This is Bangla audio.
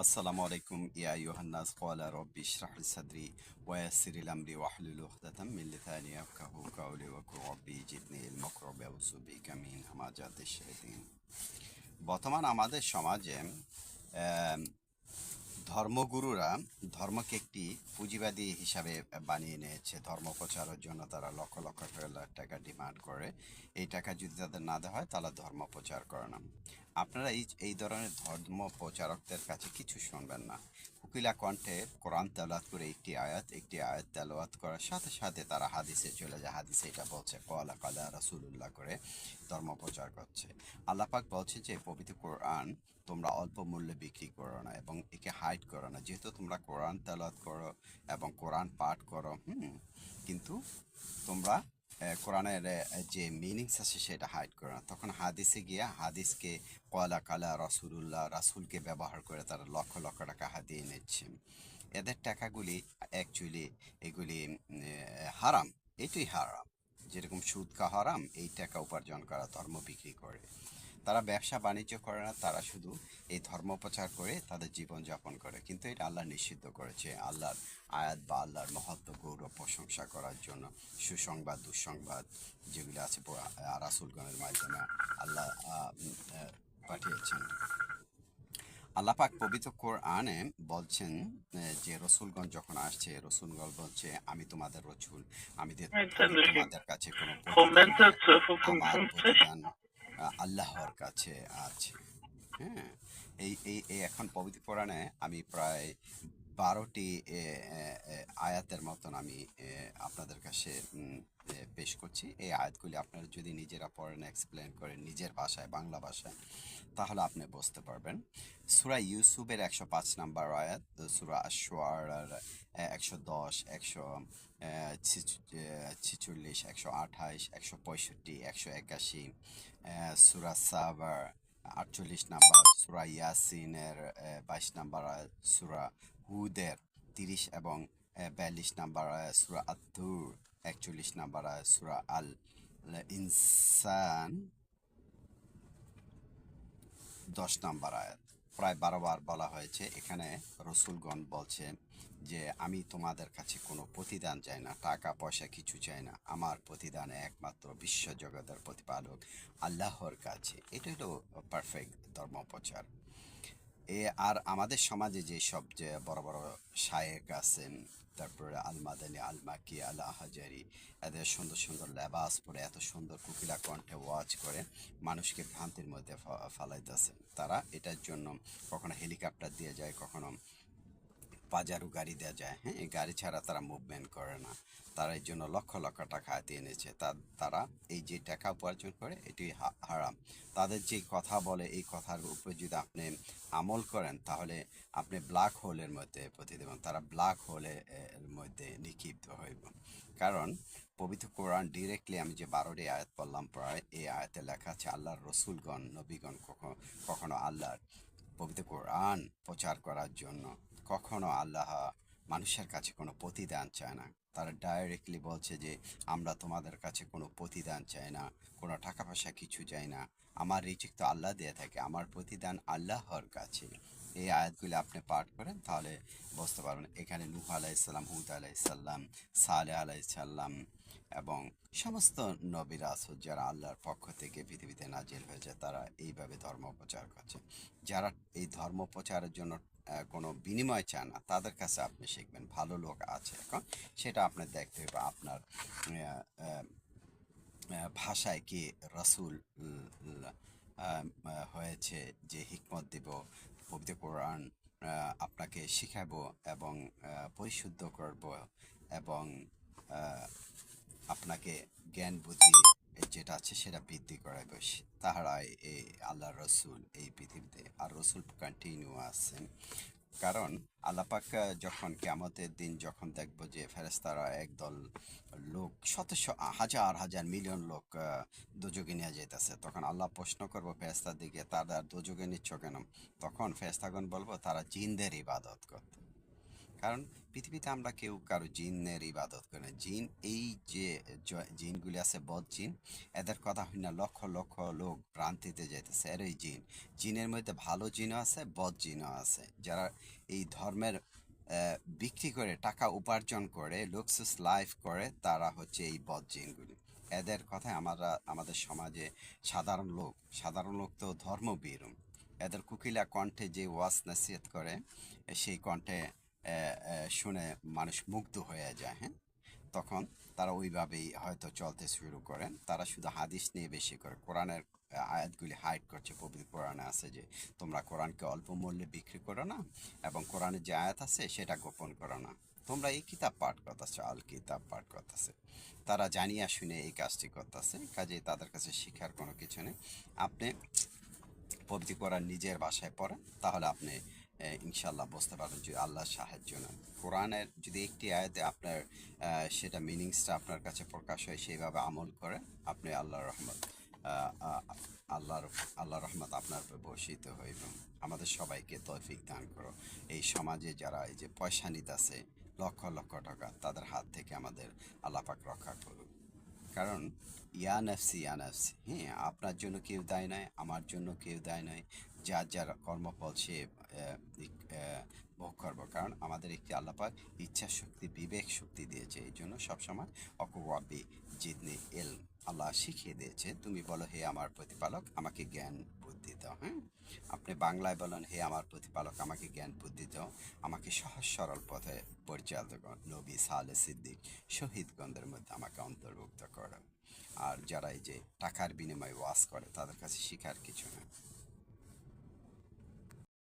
আসসালামু আলাইকুম ইয়া ইউহান্নাস ক্বালা রাব্বি ইশরাহ লি সাদরি ওয়া ইয়াসসির লি আমরি ওয়াহলুল উকদাতাম মিন লিসানি মিন বর্তমান আমাদের সমাজে ধর্মগুরুরা ধর্মকে একটি পুঁজিবাদী হিসাবে বানিয়ে নিয়েছে। ধর্ম প্রচারের জন্য তারা লক্ষ লক্ষ টাকা ডিমান্ড করে। এই টাকা যদি তাদের না দেওয়া হয়, তাহলে ধর্ম প্রচার করে না। আপনারা এই এই ধরনের ধর্ম প্রচারকদের কাছে কিছু শুনবেন না। উকিলা কণ্ঠে কোরআন তেলাওয়াত করে একটি আয়াত একটি আয়াত তেলাওয়াত করার সাথে সাথে তারা হাদিসে চলে যায়। হাদিসে এটা বলছে, কলা কালা রাসুল্লাহ করে ধর্ম প্রচার করছে। আল্লাপাক বলছে যে, পবিত্র কোরআন তোমরা অল্প মূল্যে বিক্রি করো না এবং একে হাইড করো না। যেহেতু তোমরা কোরআন তেলাওয়াত করো এবং কোরআন পাঠ করো, হুম, কিন্তু তোমরা কোরআনের যে মিনিংস আছে সেটা হাইড করে না। তখন হাদিসে গিয়ে হাদিসকে কলা কালা রসুল্লাহ রাসুলকে ব্যবহার করে তারা লক্ষ লক্ষ টাকা হাতিয়ে নিচ্ছে। এদের টাকাগুলি অ্যাকচুয়ালি এগুলি হারাম। এটাই হারাম। যেরকম সুদকা হারাম, এই টাকা উপার্জন করা, ধর্ম বিক্রি করে। তারা ব্যবসা বাণিজ্য করে না তারা শুধু এই ধর্ম প্রচার করে তাদের জীবন যাপন করে। কিন্তু এটা আল্লাহ নিষিদ্ধ করেছে। আল্লাহর আয়াত বা আল্লাহর মহত্ব গৌরব প্রশংসা করার জন্য সুসংবাদ দুঃসংবাদ যেগুলো আছে রাসূলগণের মাধ্যমে আল্লাহ পাঠিয়েছেন। আল্লাহ পাক পবিত্র কোরআনে বলছেন যে রসুলগঞ্জ যখন আসছে রসুলগঞ্জ বলছে আমি তোমাদের রসুল। আমি Einzelne তোমাদের কাছে কোনো প্রতিদান Momente নয়। zur আমার 55. প্রতিদান আহ, আল্লাহর কাছে আছে হ্যাঁ এই এই এই এখন পবিত্র পুরাণে আমি প্রায় বারোটি আয়াতের মতন আমি আপনাদের কাছে পেশ করছি। এই আয়াতগুলি আপনারা যদি নিজেরা পড়েন এক্সপ্লেন করেন নিজের ভাষায়, বাংলা ভাষায়, তাহলে আপনি বুঝতে পারবেন। সুরা ইউসুফের একশো পাঁচ নাম্বার আয়াত, সুরা আশোয়ার একশো দশ, একশো ছিচল্লিশ, একশো আঠাইশ, একশো পঁয়ষট্টি, একশো একাশি সুরা সাবার আটচল্লিশ নাম্বার, সুরা ইয়াসিনের বাইশ নাম্বার সুরা হুদের তিরিশ এবং বিয়াল্লিশ নাম্বার সুরা আত্তুর, একচল্লিশ নাম্বার সুরা আল ইনসান দশ নাম্বার আয়াত। প্রায় বারোবার বলা হয়েছে, এখানে রসুলগণ বলছেন যে, আমি তোমাদের কাছে কোনো প্রতিদান চাই না, টাকা, পয়সা কিছু চাই না। আমার প্রতিদান একমাত্র বিশ্ব জগতের প্রতিপালক আল্লাহর কাছে। এটা হলো পারফেক্ট ধর্মপ্রচার এ আর আমাদের সমাজে যে সব যে বড় বড় শায়েক আছেন, তারপরে আলমাদানি, আলমাকি আল হাজারি এদের সুন্দর সুন্দর লেবাস পরে এত সুন্দর কুকিলা কণ্ঠে ওয়াচ করে মানুষকে ভ্রান্তির মধ্যে ফালাইতেছেন। তারা এটার জন্য কখনো হেলিকপ্টার দিয়ে যায়, কখনো বাজারও গাড়ি দেওয়া যায় হ্যাঁ? এই গাড়ি ছাড়া তারা মুভমেন্ট করে না। তারা এই জন্য লক্ষ লক্ষ টাকা হাতে এনেছে। তা- তারা এই যে টাকা উপার্জন করে, এটি হারাম। তাদের যে কথা বলে, এই কথার উপরে যদি আপনি আমল করেন, তাহলে আপনি ব্ল্যাক হোলের মধ্যে প্রতিদেবেন তারা ব্ল্যাক হোলের মধ্যে নিক্ষিপ্ত হইব। কারণ, পবিত্র কোরআন ডিরেক্টলি আমি যে বারোটি আয়াত পড়লাম, প্রায় এই আয়াতে লেখা আছে, আল্লাহর রসুলগণ, নবীগণ কখনো কখনো আল্লাহর পবিত্র কোরআন প্রচার করার জন্য কখনো আল্লাহ মানুষের কাছে কোনো প্রতিদান চায় না। তারা ডাইরেক্টলি বলছে যে, আমরা তোমাদের কাছে কোনো প্রতিদান চাই না, কোনো টাকা পয়সা কিছু চাই না। আমার রিজিক তো আল্লাহ দিয়ে থাকে, আমার প্রতিদান আল্লাহর কাছে। এই আয়াতগুলি আপনি পাঠ করেন, তাহলে বুঝতে পারবেন। এখানে নূহ আলাইসাল্লাম হুদ আলাইসাল্লাম সালে আলাইসাল্লাম এবং সমস্ত নবীরা আসুদ যারা আল্লাহর পক্ষ থেকে পৃথিবীতে নাজিল হয়েছে, তারা এইভাবে ধর্ম প্রচার করছে। যারা এই ধর্ম প্রচারের জন্য কোনো বিনিময় চায় না। তাদের কাছে আপনি শিখবেন, ভালো লোক আছে এখন, সেটা আপনি দেখতে হবে আপনার ভাষায় কি রসুল হয়েছে যে হিকমত দিব, পবিত্র কোরআন আপনাকে শিখাবো এবং পরিশুদ্ধ করব এবং আপনাকে জ্ঞান বুদ্ধি যেটা আছে সেটা বৃদ্ধি করাবে তাহারাই এই আল্লাহ রসুল এই পৃথিবীতে। আর রসুল কন্টিনিউ আছেন। কারণ আল্লাপাক যখন কেমতের দিন যখন দেখব যে ফেরেস্তারা একদল লোক, শত হাজার হাজার, মিলিয়ন লোক দোজগে নিয়ে যেতেছে তখন আল্লাহ প্রশ্ন করব ফেরেস্তার দিকে, তারা দোজগে নিচ্ছ কেন? তখন ফেরেস্তাগণ বলব, তারা জিনদের ইবাদত করত। কারণ পৃথিবীতে আমরা কেউ কারও জিনের ইবাদত করি না। জিন, এই যে জিনগুলি আছে বদ জিন, এদের কথা হয় না লক্ষ লক্ষ লোক প্রান্তিতে যাইতেছে। এর এই জিন। জিনের মধ্যে ভালো জিনও আছে, বদ জিনও আছে। যারা এই ধর্মের বিক্রি করে, টাকা উপার্জন করে লুক্সুস লাইফ করে, তারা হচ্ছে এই বদ জিনগুলি। এদের কথায় আমরা, আমাদের সমাজে সাধারণ লোক সাধারণ লোক তো ধর্মবীর এদের কুকিলা কণ্ঠে যে ওয়াজ নসিহত করে, সেই কণ্ঠে শুনে মানুষ মুগ্ধ হয়ে যায় হ্যাঁ? তখন তারা ওইভাবেই হয়তো চলতে শুরু করেন। তারা শুধু হাদিস নিয়ে বেশি করে, কোরআনের আয়াতগুলি হাইড করছে, পবিত্র কোরআনে আছে যে, তোমরা কোরআনকে অল্প মূল্যে বিক্রি করো না এবং কোরআনের যে আয়াত আছে, সেটা গোপন করো না। তোমরা এই কিতাব পাঠ করতেছ, আল কিতাব পাঠ করতেছে। তারা জানিয়া শুনে এই কাজটি করতেছে কাজে তাদের কাছে শিখার কোনো কিছু নেই। আপনি পবিত্র কোরআন নিজের ভাষায় পড়েন, তাহলে আপনি ইনশাল্লাহ বুঝতে পারবেন যে আল্লাহর সাহায্য নেন। কোরআনের যদি একটি আয়াতে আপনার সেটা মিনিংসটা আপনার কাছে প্রকাশ হয়, সেইভাবে আমল করেন, আপনি আল্লাহর রহমত আল্লাহর আল্লাহ রহমত আপনার উপর বর্ষিত হইব। আমাদের সবাইকে তৌফিক দান করো। এই সমাজে যারা এই যে পয়সা নিতেছে, লক্ষ লক্ষ টাকা, তাদের হাত থেকে আমাদের আল্লাহ পাক রক্ষা করুক। কারণ, ইয়া নফসি ইয়া নফসি হ্যাঁ আপনার জন্য কেউ দায় নয় আমার জন্য কেউ দায় নয় যার যার কর্মফল সে ভোগ করব। কারণ আমাদের একটি আল্লাপাক ইচ্ছা শক্তি, বিবেক শক্তি দিয়েছে। এই জন্য সবসময় অকুয়াবি জিদনি এল আল্লাহ শিখিয়ে দিয়েছে। তুমি বলো, হে আমার প্রতিপালক, আমাকে জ্ঞান বুদ্ধি দাও হ্যাঁ? আপনি বাংলায় বলেন, হে আমার প্রতিপালক, আমাকে জ্ঞান বুদ্ধি দাও। আমাকে সহজ, সরল পথে পরিচালিত কর। নবী সালে সিদ্দিক শহীদগণদের মধ্যে আমাকে অন্তর্ভুক্ত করো। আর যারা এই যে টাকার বিনিময়ে ওয়াজ করে, তাদের কাছে শিখার কিছু না